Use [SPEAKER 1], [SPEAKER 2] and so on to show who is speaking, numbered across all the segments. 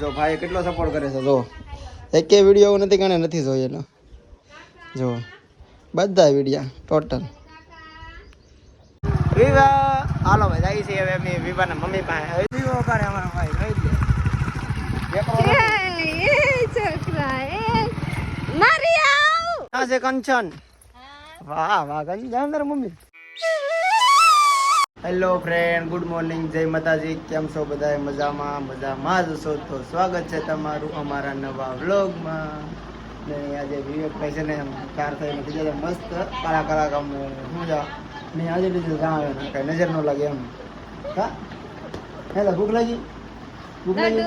[SPEAKER 1] જો ભાઈ કેટલો સપોર્ટ કરે છે જો. એક વીડિયો નથી ગણે નથી જોયેલો જો બધા વિડીયા ટોટલ વિવા! હાલો ભાઈ જાય છે હવે અમે વિવાના મમ્મી પાસે. વિવો કરે અમારો ભાઈ કહી દે મારી આવ! આ છે કંચન. વાહ વાહ કંચન અંદર mummy. Hello friend good morning જય માતાજી. કેમ છો બધા મજામાં? મજામાં જ છો તો સ્વાગત છે તમારું અમારા નવા વ્લોગમાં. ને આજે વિવેકભાઈ છે ને ચાર થઈને બીજા મસ્ત કાળા કાળા કામ શું જા ને આજે બીજું જાણ આવે કઈ નજર ન લાગે એમ. હા? હે તો ભૂખ લાગી? ભૂખ લાગી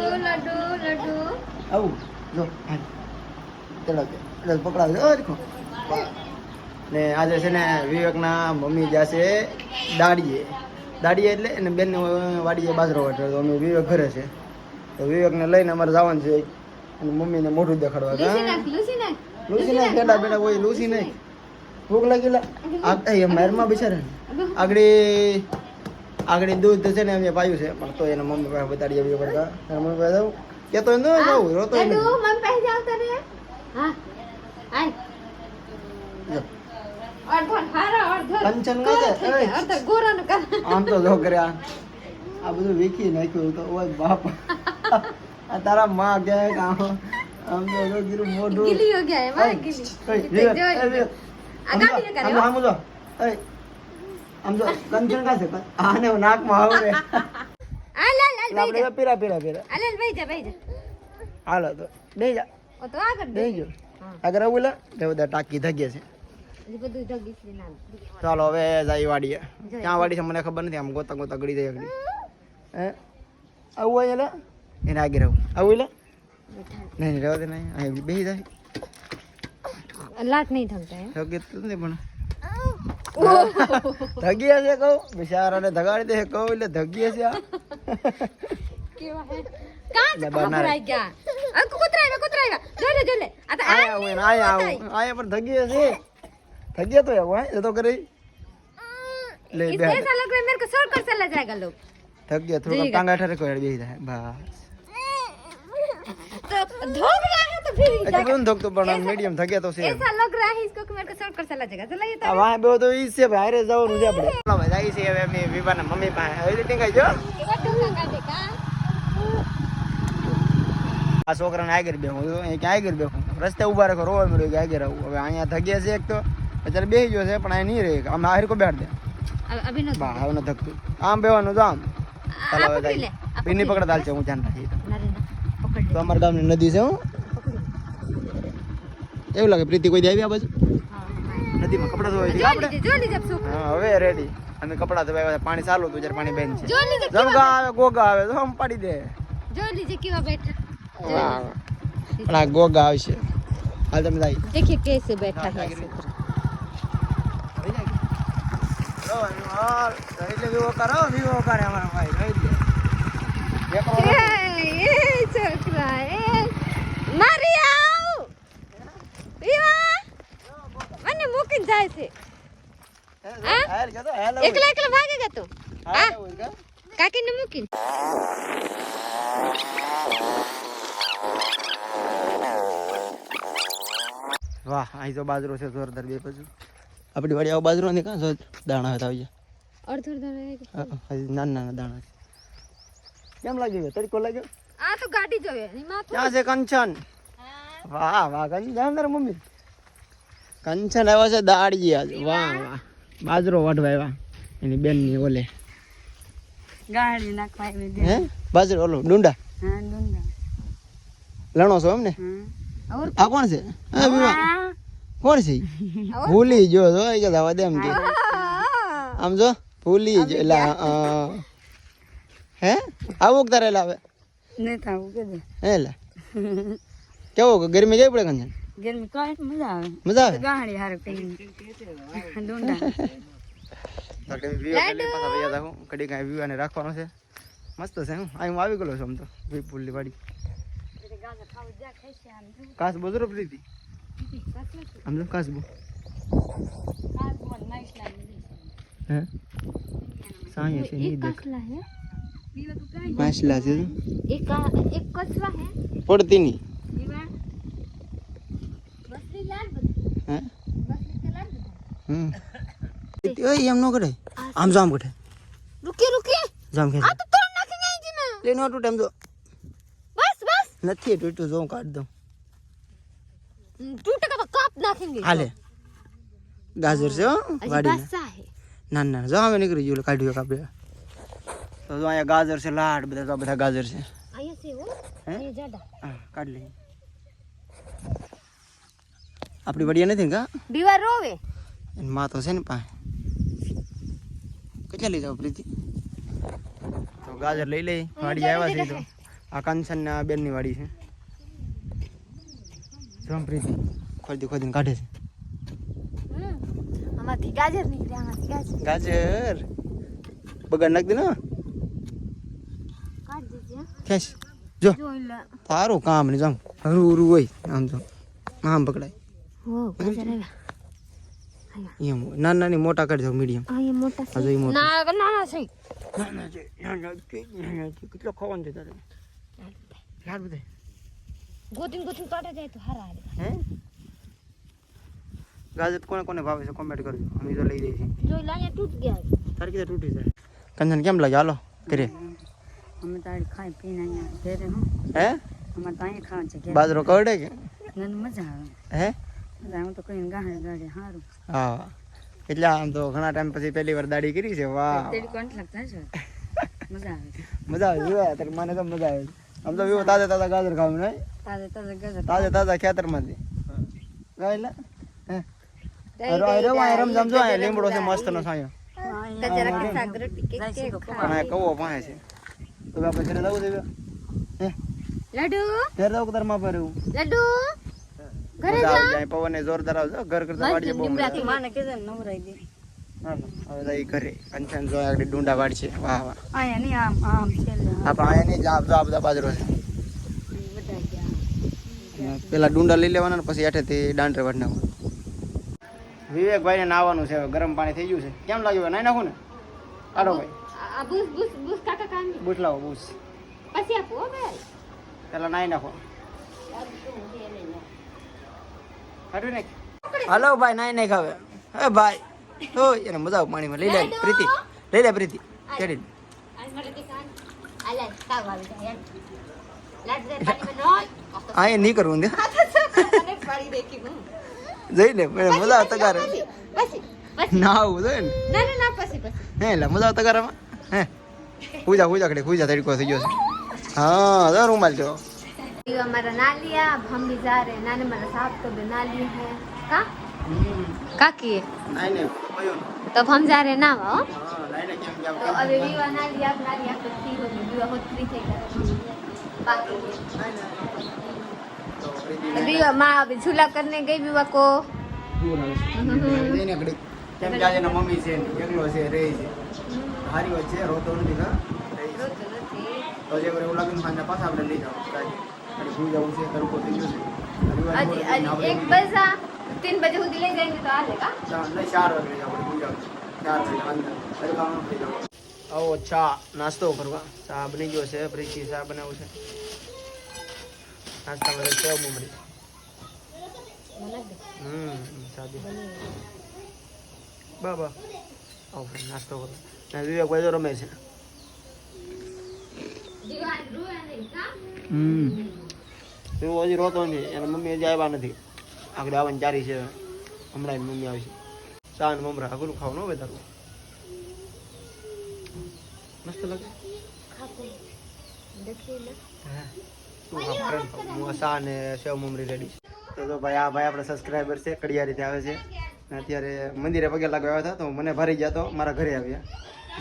[SPEAKER 1] આવું જો હાલ. ચલો પકડાવજો પકડાવ. ને આજે છે ને વિવેકના મમ્મી જ્યાં છે દાડીએ. દાડીએ એટલે એને બેનને વાડીએ બાજરો વાટ્યો તો અમે વિવેક ઘરે છે. તો વિવેકને લઈને અમારે જવાનું છે. અને મમ્મીને મોઢું દેખાડવા કા લૂસી નાખ બેટા બેટા કોઈ લૂસી નાખ. ભૂખ લાગેલા મારમાં બિચારે આગળ આગળ દૂધ છે ને અમે પાયું છે. પણ તો એના મમ્મી પાસે બતાડી આવી પડતા. મમ્મી પાસે જાઉં. કેતો ન જાઉં રોતો નથી જો. કંચન કાં છે? એય. આમ તો જો આ. બધું વીખી નાખ્યું તો. ઓય બાપ. આ તારા માં ગયા કામ આમ. તો જો મોઢું. એય, એય, વિવેક, એય, વિવેક. આમ જો, આમ આમ જો. એય, આમ જો, કંચન કાં છે? આને નાકમાં આવડે. એટલે આપણે તો પીરા પીરા પીરા. હાલો તો દઈ જા. ગયો. આગળ આવું લે. તે બધા ટાંકી ધગે છે. ચાલો હવે જાય વાડીએ. ક્યાં વાડી છે મને ખબર નથી આમ ગોતા ગોતા ગળી જાય આગળ. હે? આવું હોય એટલે એને આગળ આવું. આવું એટલે નહીં રહેવા દે નહીં. અહીં બેસી જાય.
[SPEAKER 2] લાટ નહીં થમતા
[SPEAKER 1] થકી તો નથી પણ. ધગી હશે કહું? બિચારાને ધગાડી દે કહું એટલે ધગી હશે આ પણ ધગી હશે ધગી તો આવું હા એ તો કરી લે
[SPEAKER 2] इस
[SPEAKER 1] બે
[SPEAKER 2] ऐसा लग रहा है मेरे को छोड़ कर चला जाएगा लोग
[SPEAKER 1] ધગી થોડું ટાંગા ઠરે કોઈ બેસી જાય બસ
[SPEAKER 2] तो धोख रहा है तो फिर
[SPEAKER 1] એટલે બધું ધગતું પણ મીડિયમ ધગે તો છે
[SPEAKER 2] ऐसा लग रहा है इसको कि मेरे को छोड़ कर चला जाएगा चला ये
[SPEAKER 1] આ વાહ બે તો ઈ છે ભાઈ હારે જવાનું છે આપણે ચાલો ભાઈ જાય છે હવે અમે વિવાના મમ્મી પાસે હવે ટીંગાઈ જો આ છોકરાને આગળ બેહું જો અહીં ક્યાં આગળ બેહું રસ્તે ઉભા રાખો રોવા મળ્યો કે આગળ આવું હવે અહીંયા ધગ્યા છે એક તો અત્યારે બેસી ગયો છે પણ આ નહીં રહે. આમ આહિર કો બેઠ દે. બા હવે ન થકતું આમ બેવાનું તો આમ. ચાલો હવે કઈ પીની પકડ દાલ છે હું ધ્યાન રાખી તો. અમારા ગામની નદી છે હું. એવું લાગે પ્રીતિ કોઈ આવી આ બાજુ? નદીમાં કપડા ધોવા આપણે હા હવે રેડી અને કપડા ધોવા પાણી ચાલુ હતું જ્યારે પાણી બેન છે. જમગા આવે ગોગા આવે તો આમ પાડી દે.
[SPEAKER 2] જો લીજે કેવા
[SPEAKER 1] બેઠા. પણ આ ગોગા આવશે. હાલ તમે જાય
[SPEAKER 2] દેખીએ કેસે બેઠા
[SPEAKER 1] છે વિવો કરો વિવો કરે અમારા ભાઈ રહી
[SPEAKER 2] મારી આવ મૂકીને જાય છે કાકીને મૂકીને
[SPEAKER 1] વાહ, અહીં તો બાજરો છે, જોરદાર બે બાજુ. આપણી વાડી આવો બાજરો ને કાં દાણા હતા આવી
[SPEAKER 2] અડધો અડધો
[SPEAKER 1] નાના નાના દાણા કેમ લાગ્યો તડકો લાગ્યો?
[SPEAKER 2] આ તો ગાડી જોવે.
[SPEAKER 1] ક્યાં છે કંચન? વાહ વાહ કંચન તારા મમ્મી. કંચન આવ્યો છે દાડી આજે વાહ વાહ. બાજરો વાઢવા આવ્યા. એની બેનની ઓલે.
[SPEAKER 2] ગાડી નાખવા આવી
[SPEAKER 1] હે? બાજરો ઓલો ડુંડા?
[SPEAKER 2] હા ડુંડા.
[SPEAKER 1] લણો છો એમ ને આ કોણ છે? હા વિવા કોણ છે? ભૂલી જો જો એ કે દવા દે એમ કે. આમ જો ભૂલી જો એટલે હે? આવું તારે લાવે.
[SPEAKER 2] નહીં થાવું કે દે
[SPEAKER 1] હે લે. કેવો કે ગરમી જઈ પડે કંજન
[SPEAKER 2] ગરમી કોઈ મજા આવે.
[SPEAKER 1] મજા આવે?
[SPEAKER 2] ગાણી હારું કઈ ડુંડા.
[SPEAKER 1] કડી કાંઈ વ્યૂ અને રાખવાનો છે? મસ્ત છે હું અહીં હું આવી ગયો છું આમ તો ભૂલી વાડી. કાસ બજરો પ્રીતિ આમ લો કાસબો હે સાંય છે ની દેખ માછલા છે
[SPEAKER 3] એક એક કચવા હે
[SPEAKER 1] પડતી
[SPEAKER 3] ની બસરી લાલ
[SPEAKER 1] હે
[SPEAKER 3] બસરી લાલ
[SPEAKER 1] હમ ઓય એમ નો કરે આમ જામ કરે
[SPEAKER 3] રૂકી રૂકી
[SPEAKER 1] જામ કે
[SPEAKER 3] આ તો તોર નાખી ગઈ જી
[SPEAKER 1] મે લેનો ટૂટ એમ જો
[SPEAKER 3] બસ બસ
[SPEAKER 1] નથી તૂટ્યું જો કાઢ દઉં ટૂ ગાજર છે
[SPEAKER 3] વાડી
[SPEAKER 1] ના ના જો અમે નીકળી ગયું કાઢ્યું કાપે તો જો અહીંયા ગાજર છે લાડ બધા બધા ગાજર છે અહીંયા છે આપણી વડિયા નથી કા બીવાર રોવે તો છે ને પાસે કેટલા લઈ જાવ પ્રીતિ તો ગાજર લઈ લઈ વાડી આવ્યા છે તો આ કાંચન ના બેનની વાડી છે રામપ્રીતિ ખોદી ખોદીને કાઢે છે.
[SPEAKER 3] આમાંથી ગાજર નીકળે આમાંથી ગાજર.
[SPEAKER 1] ગાજર. બગાડ નાખ
[SPEAKER 3] દેના. કાઢ
[SPEAKER 1] કેશ જો. તારું કામ ને જામ. હરુ હરુ હોય આમ જો. આમ પકડાય. હો ગાજર નાના નાની મોટા કાઢજો મીડિયમ. કેટલો ખાવાનું છે તારે? યાર બધા
[SPEAKER 3] ગોતીન ગોતીન કાઢે જાય તો હારા હારે.
[SPEAKER 1] હે? ગાજર કોને કોને ભાવે છે? કોમેન્ટ કરજો. અમે તો લઈ
[SPEAKER 3] જઈશું જો લાયા તૂટ ગયા
[SPEAKER 1] તારે કીધું તૂટી જાય. કંચન કેમ લાગ્યા? હાલો ઘરે.
[SPEAKER 2] અમે તારે ખાઈ પીને અહીંયા ઘરે હું.
[SPEAKER 1] હે?
[SPEAKER 2] અમાર તો અહીંયા ખાવાનું છે
[SPEAKER 1] બાજરો કરડે કે?
[SPEAKER 2] ના મજા આવે.
[SPEAKER 1] હે?
[SPEAKER 2] મજા તો કોઈ ગાહે ગાડે સારું
[SPEAKER 1] હા. એટલે આમ તો ઘણા ટાઈમ પછી પહેલી વાર દાડી કરી છે. વાહ.
[SPEAKER 2] તેડી કોણ લાગતા છે. મજા આવે.
[SPEAKER 1] મજા આવે. અત્યારે મને તો મજા આવે. આમ તો એવું તાજા તાજા ગાજર ખાવું નહીં
[SPEAKER 2] તાજા તાજા ગાજર
[SPEAKER 1] તાજા તાજા ખેતરમાંથી. ગાયલા હે. લીમડો છે મસ્ત નો સાયો. કવો પાસે છે. તો બાપા ઘરે લાવું દેવ્યો
[SPEAKER 3] લડુ?
[SPEAKER 1] ઘરે લાવું તારમાં ભર્યું
[SPEAKER 3] લડુ? ઘરે
[SPEAKER 1] જા. પવન જોરદાર આવજો. ઘર કરતા વાડીએ બહુ મજા આવે.
[SPEAKER 2] માને કે નવરાઈ દે.
[SPEAKER 1] હવે ઘરે. કંચન જો આગળ ડુંડા વાડશે વાહ વાહ.
[SPEAKER 2] અહીંયા નહીં આમ આમ
[SPEAKER 1] અહીંયા નહીં જાપ જાપ બધા બાજરો છે. પેલા ડુંડા લઈ લેવાના ને પછી હેઠેથી દાંડરે વાડ નાખવાનું વિવેકભાઈ ને નાવાનું છે હવે ગરમ પાણી થઈ ગયું છે. કેમ લાગ્યું નાઈ નાખું ને? કાઢો ભાઈ.
[SPEAKER 3] બુસ બુસ બુસ કાકા કાંગી
[SPEAKER 1] બૂટ લાવો બૂસ.
[SPEAKER 3] પછી આપો ભાઈ.
[SPEAKER 1] પેલા નાઈ નાખો. હાલો ભાઈ નાઈ નાખ હવે. હે ભાઈ. હો એને મજા પાણીમાં. લઈ લે પ્રીતિ. લઈ લે પ્રીતિ. ચડી હા એ નહીં કરવું દે જઈ લે મજા આવે તગારે ના આવું જોઈએ ને હે એટલે મજા આવે તગારામાં? હે. પૂજા પૂજા કડે પૂજા તરીકો થઈ ગયો છે. હા તો રૂમાલ જો.
[SPEAKER 3] અમારા નાલિયા હમ જા રહે નાને મારા સાહેબ તો બે નાલી હે. કા? કાકી? તો સમજા
[SPEAKER 1] રે ના હો.
[SPEAKER 3] તો હવે વિવાહ ના લિયા ના લિયા તો થઈ ગયો
[SPEAKER 1] વિવાહ ઝૂલા કરને ગઈ વિવાહ કો? મમ્મી છે એકલો છે રે છે. એક
[SPEAKER 3] બસ
[SPEAKER 1] આ થઈને
[SPEAKER 3] अजी
[SPEAKER 1] આપણે
[SPEAKER 3] एक बजा तीन बजे સુધી ले जाएंगे तो आ जाएगा
[SPEAKER 1] ચાર- નહીં, ચાર વાગે લઈ જાવ આપણે ભૂલ જાવ ચાર વાગે અંદર તડકામાં લઈ જાવ આવો ચા નાસ્તો કરવા ચા બની ગયો છે પ્રીતિ ચા બનાવું છે નાસ્તામાં તો સેવ મમરી હમ સાદી બાબા આવો ભાઈ, નાસ્તો કરો ને વિવેકભાઈ તો રમે છે હમ એવું હજી રોતો નથી એના મમ્મી હજી આવ્યા નથી આગળ આવવાની ચારી છે. હમણાં મમ્મી આવશે. ચા ને મમરા અઘરું ખાવાનું હોય તારું. મસ્ત લાગે? ખાવ? ખાવ. ચા ને સેવ મમરી રેડી છે. તો ભાઈ, આ ભાઈ આપણે સબસ્ક્રાઈબર છે કડિયા રીતે આવે છે. ને અત્યારે મંદિરે પગે લાગવા આવ્યા હતા, તો મને ભરી ગયા તો મારા ઘરે આવ્યા.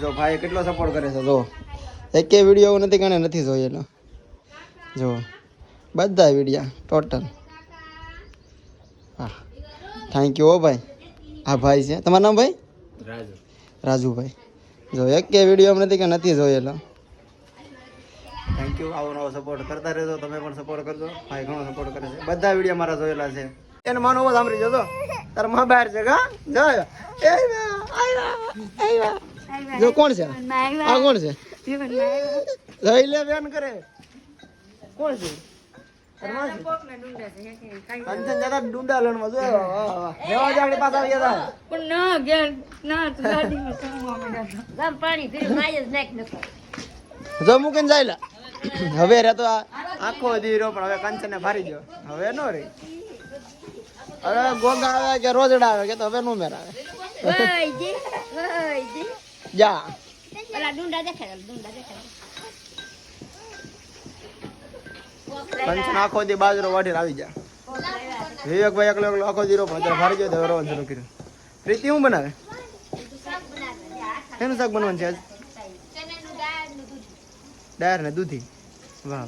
[SPEAKER 1] જો ભાઈ કેટલો સપોર્ટ કરે છે, જો. એક વીડિયો નથી કણે નથી જોયેલો. જો. બધા વિડીયા ટોટલ હા. થેન્ક યુ હો ભાઈ. આ ભાઈ છે. તમારું નામ ભાઈ? રાજુ. રાજુભાઈ. જો એક કે વીડિયો એમ નથી કે નથી જોયેલો. થેન્ક યુ આવો નવો સપોર્ટ કરતા રહેજો. તમે પણ સપોર્ટ કરજો. ભાઈ ઘણો સપોર્ટ કરે છે. બધા વીડિયો મારા જોયેલા છે. એને માનો અવાજ સાંભળી જતો તારમાં બહાર છે કા? જો. જો કોણ છે? આ કોણ છે? જોઈ લે બેન કરે કોણ છે અરમાન છે? કંચન જતા ડુંડા લણવા જો વાહ, વાહ, વાહ. રેવા દે આપણી આવી ગયા
[SPEAKER 2] પણ ના ગયા ના તું ગાડીમાં ચડવા
[SPEAKER 3] પાણી પીરું માય જ નાખ નકો
[SPEAKER 1] જો મૂકીને જાય હવે રે તો આખો દીરો પણ હવે કંચન ને ફારી ગયો. હવે નો રે હવે ગોગા આવે કે રોજડા આવે કે તો હવે નું મેર આવે
[SPEAKER 3] જા ઓલા ડુંડા દેખાય ડુંડા દેખાય.
[SPEAKER 1] કંચન આખો દી બાજરો વાઢીને આવી જા. વિવેકભાઈ એકલો એકલો આખો દીરો પણ અત્યારે ગયો તો રોવાનું શરૂ પ્રીતિ શું બનાવે? એનું શાક બનવાનું છે આજ? ડાયર ને દૂધી. વાહ.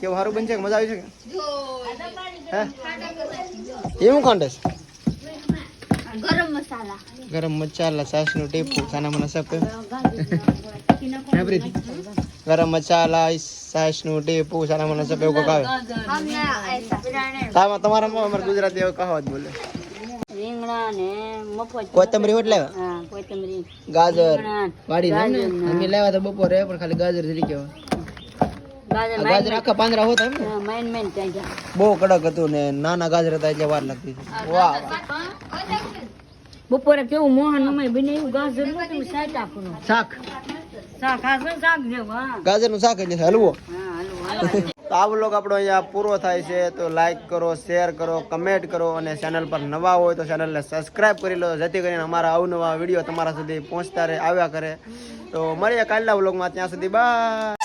[SPEAKER 1] કેવું સારું બનશે મજા આવી છે કે હે એવું કોણ છે?
[SPEAKER 3] ગરમ મસાલા.
[SPEAKER 1] ગરમ મસાલા સાસનું ટીપું ખાના મને સપ હે ગરમ મસાલા સાસ ટીપુ સારા મને સબ એવું
[SPEAKER 3] ऐसा
[SPEAKER 1] તામાં તમારામાં અમારે ગુજરાતી એવું કહાવત બોલે.
[SPEAKER 2] રીંગણા ને મફત
[SPEAKER 1] કોથમરી હોટ લાવ્યા
[SPEAKER 2] હા કોથમરી.
[SPEAKER 1] ગાજર. વાડી ને? અમે લાવ્યા હતા બપોરે પણ ખાલી ગાજર જરી કેવા
[SPEAKER 2] ગાજર
[SPEAKER 1] આખા પાંદડા હોતા એમ બહુ કડક હતું ને નાના ગાજર હતા એટલે વાર લાગતી વાહ.
[SPEAKER 2] બપોરે કેવું મોહન અમે બનાવ્યું ગાજરનું તમે સાઈડ આપવાનું
[SPEAKER 1] શાક.
[SPEAKER 2] હાશે શાક
[SPEAKER 1] એટલે હલવો. તો આ બ્લોગ આપણો અહીંયા પૂરો થાય છે. તો લાઈક કરો શેર કરો કમેન્ટ કરો અને ચેનલ પર નવા હોય તો ચેનલને સબસ્ક્રાઇબ કરી લો. જેથી કરીને અમારા અવનવા વીડિયો તમારા સુધી પહોંચતા રહે આવ્યા કરે. તો મળીએ કાલના બ્લોગમાં ત્યાં સુધી બાય